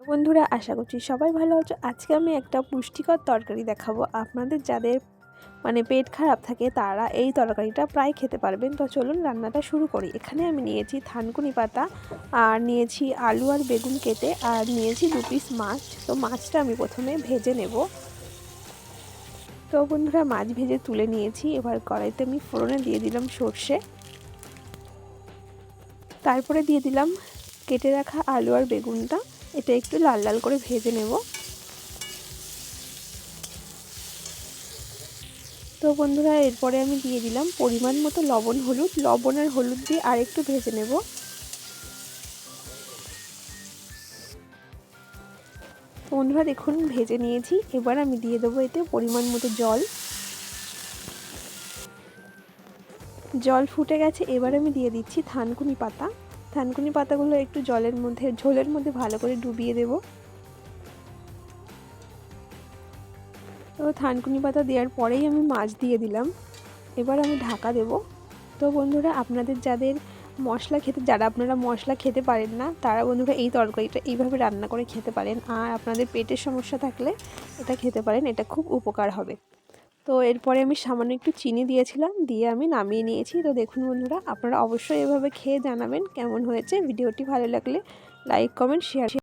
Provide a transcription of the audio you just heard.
বন্ধুরা, আশা করছি সবাই ভালো আছো। আজকে আমি একটা পুষ্টিকর তরকারি দেখাবো। আপনাদের যাদের মানে পেট খারাপ থাকে, তারা এই তরকারিটা প্রায় খেতে পারবেন। তো চলুন রান্নাটা শুরু করি। এখানে আমি নিয়েছি থানকুনি পাতা, আর নিয়েছি আলু আর বেগুন কেটে, আর নিয়েছি দু পিস মাছ। তো মাছটা আমি প্রথমে ভেজে নেব। তো বন্ধুরা, মাছ ভেজে তুলে নিয়েছি। এবার কড়াইতে আমি ফোড়নে দিয়ে দিলাম সর্ষে। তারপরে দিয়ে দিলাম কেটে রাখা আলু আর বেগুনটা। এটা একটু লাল লাল করে ভেজে নেব। তো বন্ধুরা, এরপরে আমি দিয়ে দিলাম পরিমাণ মতো লবণ, হলুদ। লবণ আর হলুদ দিয়ে আর একটু ভেজে নেব। বন্ধুরা, দেখুন, ভেজে নিয়েছি। এবার আমি দিয়ে দেবো এতে পরিমাণ মতো জল। জল ফুটে গেছে, এবার আমি দিয়ে দিচ্ছি থানকুনি পাতা। থানকুনি পাতাগুলো একটু জলের মধ্যে, ঝোলের মধ্যে ভালো করে ডুবিয়ে দেব। তো থানকুনি পাতা দেওয়ার পরেই আমি মাছ দিয়ে দিলাম। এবার আমি ঢাকা দেব। তো বন্ধুরা, আপনাদের যাদের মশলা খেতে, যারা আপনারা মশলা খেতে পারেন না, তারা বন্ধুরা এই তরকারিটা এইভাবে রান্না করে খেতে পারেন। আর আপনাদের পেটের সমস্যা থাকলে এটা খেতে পারেন, এটা খুব উপকার হবে। তো এরপরে আমি সামান্য একটু চিনি দিয়েছিলাম, দিয়ে আমি নামিয়ে নিয়েছি। তো দেখুন বন্ধুরা, আপনারা অবশ্যই এভাবে খেয়ে জানাবেন কেমন হয়েছে। ভিডিওটি ভালো লাগলে লাইক, কমেন্ট শেয়ার